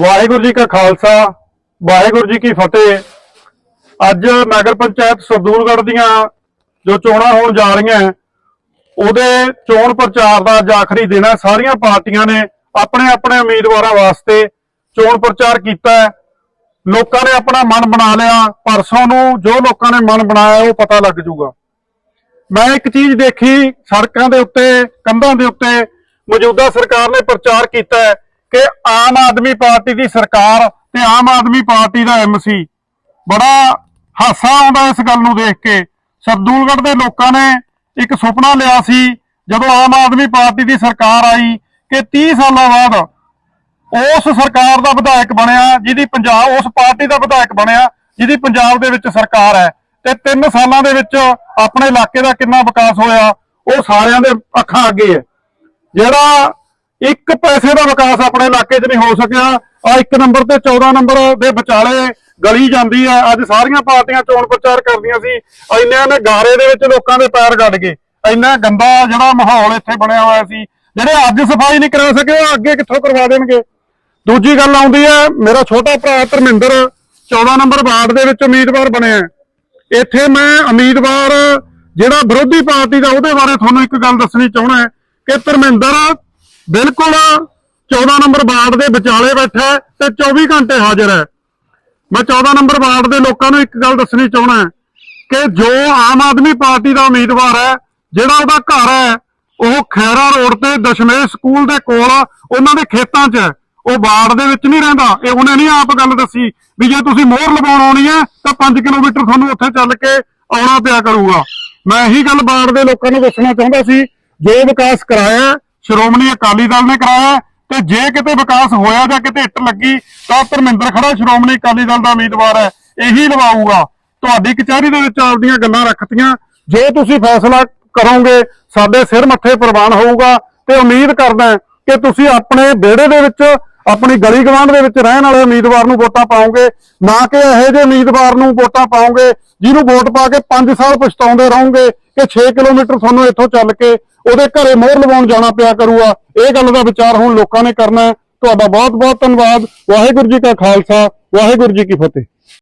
ਵਾਹਿਗੁਰੂ ਜੀ ਕਾ ਖਾਲਸਾ, ਵਾਹਿਗੁਰੂ ਜੀ ਕੀ ਫਤਿਹ। ਅੱਜ ਨਗਰ ਪੰਚਾਇਤ ਸਰਦੂਲਗੜ੍ਹ ਦੀਆਂ ਜੋ ਚੋਣਾਂ ਹੋਣ ਜਾ ਰਹੀਆਂ ਉਹਦੇ ਚੋਣ ਪ੍ਰਚਾਰ ਦਾ ਅੱਜ ਆਖਰੀ ਦਿਨ ਹੈ। ਸਾਰੀਆਂ ਪਾਰਟੀਆਂ ਨੇ ਆਪਣੇ ਆਪਣੇ ਉਮੀਦਵਾਰਾਂ ਵਾਸਤੇ ਚੋਣ ਪ੍ਰਚਾਰ ਕੀਤਾ ਲੋਕਾਂ ਨੇ ਆਪਣਾ ਮਨ ਬਣਾ ਲਿਆ। ਪਰਸੋਂ ਨੂੰ ਜੋ ਲੋਕਾਂ ਨੇ ਮਨ ਬਣਾਇਆ, ਉਹ ਪਤਾ ਲੱਗ ਜਾਊਗਾ। ਮੈਂ ਇੱਕ ਚੀਜ਼ ਦੇਖੀ, ਸੜਕਾਂ ਦੇ ਉੱਤੇ, ਕੰਧਾਂ ਦੇ ਉੱਤੇ ਮੌਜੂਦਾ ਸਰਕਾਰ ਨੇ ਪ੍ਰਚਾਰ ਕੀਤਾ ਹੈ। ਕਿ ਆਮ ਆਦਮੀ ਪਾਰਟੀ ਦੀ ਸਰਕਾਰ ਤੇ ਆਮ ਆਦਮੀ ਪਾਰਟੀ ਦਾ ਐਮਸੀ ਬੜਾ ਹਾਸਾ ਆਉਂਦਾ ਇਸ ਗੱਲ ਨੂੰ ਦੇਖ ਕੇ। ਸਰਦੂਲਗੜ੍ਹ ਦੇ ਲੋਕਾਂ ਨੇ ਇੱਕ ਸੁਪਨਾ ਲਿਆ ਸੀ, ਜਦੋਂ ਆਮ ਆਦਮੀ ਪਾਰਟੀ ਦੀ ਸਰਕਾਰ ਆਈ ਕਿ 30 ਸਾਲਾਂ ਬਾਅਦ ਉਸ ਸਰਕਾਰ ਦਾ ਵਿਧਾਇਕ ਬਣਿਆ, ਜਿਹਦੀ ਪੰਜਾਬ, ਉਸ ਪਾਰਟੀ ਦਾ ਵਿਧਾਇਕ ਬਣਿਆ, ਜਿਹਦੀ ਪੰਜਾਬ ਦੇ ਵਿੱਚ ਸਰਕਾਰ ਹੈ। ਤੇ 3 ਸਾਲਾਂ ਦੇ ਵਿੱਚ ਆਪਣੇ ਇਲਾਕੇ ਦਾ ਕਿੰਨਾ ਵਿਕਾਸ ਹੋਇਆ, ਉਹ ਸਾਰਿਆਂ ਦੇ ਅੱਖਾਂ ਅੱਗੇ ਹੈ। ਜਿਹੜਾ ਇੱਕ ਪੈਸੇ ਦਾ ਵਿਕਾਸ ਆਪਣੇ ਇਲਾਕੇ 'ਚ ਨਹੀਂ ਹੋ ਸਕਿਆ। ਆ ਇੱਕ ਨੰਬਰ ਤੇ 14 ਨੰਬਰ ਦੇ ਵਿਚਾਲੇ ਗਲੀ ਜਾਂਦੀ ਹੈ। ਅੱਜ ਸਾਰੀਆਂ ਪਾਰਟੀਆਂ ਚੋਣ ਪ੍ਰਚਾਰ ਕਰਦੀਆਂ ਸੀ। ਇੰਨਿਆਂ ਨੇ ਗਾਰੇ ਦੇ ਵਿੱਚ ਲੋਕਾਂ ਦੇ ਪੈਰ ਗੱਡ ਗਏ। ਇੰਨਾ ਗੰਦਾ ਜਿਹੜਾ ਮਾਹੌਲ ਇੱਥੇ ਬਣਿਆ ਹੋਇਆ ਸੀ। ਜਿਹੜੇ ਅੱਜ ਸਫ਼ਾਈ ਨਹੀਂ ਕਰਾ ਸਕੇ, ਉਹ ਅੱਗੇ ਕਿੱਥੋਂ ਕਰਵਾ ਦੇਣਗੇ? ਦੂਜੀ ਗੱਲ ਆਉਂਦੀ ਹੈ, ਮੇਰਾ ਛੋਟਾ ਭਰਾ ਧਰਮਿੰਦਰ 14 ਨੰਬਰ ਵਾਰਡ ਦੇ ਵਿੱਚ ਉਮੀਦਵਾਰ ਬਣਿਆ ਇੱਥੇ ਮੈਂ ਉਮੀਦਵਾਰ ਜਿਹੜਾ ਵਿਰੋਧੀ ਪਾਰਟੀ ਦਾ ਉਹਦੇ ਬਾਰੇ ਤੁਹਾਨੂੰ ਇੱਕ ਗੱਲ ਦੱਸਣੀ ਚਾਹਣਾ ਕਿ ਧਰਮਿੰਦਰ ਬਿਲਕੁਲ। 14 ਨੰਬਰ ਵਾਰਡ ਦੇ ਵਿਚਾਲੇ ਬੈਠਾ ਤੇ 24 ਘੰਟੇ ਹਾਜ਼ਰ ਹੈ। ਮੈਂ 14 ਨੰਬਰ ਵਾਰਡ ਦੇ ਲੋਕਾਂ ਨੂੰ ਇੱਕ ਗੱਲ ਦੱਸਣੀ ਚਾਹਣਾ ਕਿ ਜੋ ਆਮ ਆਦਮੀ ਪਾਰਟੀ ਦਾ ਉਮੀਦਵਾਰ ਹੈ, ਜਿਹੜਾ ਉਹਦਾ ਘਰ ਹੈ, ਉਹ ਖੈਰਾ ਰੋਡ ਤੇ ਦਸ਼ਮੇਸ਼ ਸਕੂਲ ਦੇ ਕੋਲ, ਉਹਨਾਂ ਦੇ ਖੇਤਾਂ 'ਚ ਹੈ। ਉਹ ਵਾਰਡ ਦੇ ਵਿੱਚ ਨਹੀਂ ਰਹਿੰਦਾ। ਇਹ ਉਹਨੇ ਨਹੀਂ ਆਪ ਗੱਲ ਦੱਸੀ ਵੀ ਜੇ ਤੁਸੀਂ ਮੋਹਰ ਲਵਾਉਣ ਆਉਣੀ ਹੈ, ਤਾਂ 5 ਕਿਲੋਮੀਟਰ ਤੁਹਾਨੂੰ ਉੱਥੇ ਚੱਲ ਕੇ ਆਉਣਾ ਪਿਆ ਕਰੂਗਾ। ਮੈਂ ਇਹੀ ਗੱਲ ਵਾਰਡ ਦੇ ਲੋਕਾਂ ਨੂੰ ਦੱਸਣਾ ਚਾਹੁੰਦਾ ਸੀ, ਜੋ ਵਿਕਾਸ ਕਰਾਇਆ ਸ਼੍ਰੋਮਣੀ ਅਕਾਲੀ ਦਲ ਨੇ ਕਰਾਇਆ ਤੇ ਜੇ ਕਿਤੇ ਵਿਕਾਸ ਹੋਇਆ ਜਾਂ ਕਿਤੇ ਇੱਟ ਲੱਗੀ, ਤਾਂ ਧਰਮਿੰਦਰ ਖੜਾ ਸ਼੍ਰੋਮਣੀ ਅਕਾਲੀ ਦਲ ਦਾ ਉਮੀਦਵਾਰ ਹੈ, ਇਹੀ ਲਵਾਊਗਾ। ਤੁਹਾਡੀ ਕਚਹਿਰੀ ਦੇ ਵਿੱਚ ਆਪਦੀਆਂ ਗੱਲਾਂ ਰੱਖਤੀਆਂ। ਜੇ ਤੁਸੀਂ ਫੈਸਲਾ ਕਰੋਗੇ, ਸਾਡੇ ਸਿਰ ਮੱਥੇ ਪ੍ਰਵਾਨ ਹੋਊਗਾ ਤੇ ਉਮੀਦ ਕਰਦਾ ਕਿ ਤੁਸੀਂ ਆਪਣੇ ਵਿਹੜੇ ਦੇ ਵਿੱਚ ਆਪਣੀ ਗਲੀ ਗਵਾਂਢ ਦੇ ਵਿੱਚ ਰਹਿਣ ਵਾਲੇ ਉਮੀਦਵਾਰ ਨੂੰ ਵੋਟਾਂ ਪਾਓਗੇ? ਨਾ ਕਿ ਇਹੋ ਜਿਹੇ ਉਮੀਦਵਾਰ ਨੂੰ ਵੋਟਾਂ ਪਾਓਗੇ, ਜਿਹਨੂੰ ਵੋਟ ਪਾ ਕੇ 5 ਸਾਲ ਪਛਤਾਉਂਦੇ ਰਹੋਗੇ ਕਿ 6 ਕਿਲੋਮੀਟਰ ਤੁਹਾਨੂੰ ਇੱਥੋਂ ਚੱਲ ਕੇ ਉਹਦੇ ਘਰੇ ਮੋਹਰ ਲਵਾਉਣ ਜਾਣਾ ਪਿਆ ਕਰੂਗਾ। ਇਹ ਗੱਲ ਦਾ ਵਿਚਾਰ ਹੁਣ ਲੋਕਾਂ ਨੇ ਕਰਨਾ ਤੁਹਾਡਾ ਬਹੁਤ ਬਹੁਤ ਧੰਨਵਾਦ। ਵਾਹਿਗੁਰੂ ਜੀ ਕਾ ਖਾਲਸਾ, ਵਾਹਿਗੁਰੂ ਜੀ ਕੀ ਫਤਿਹ।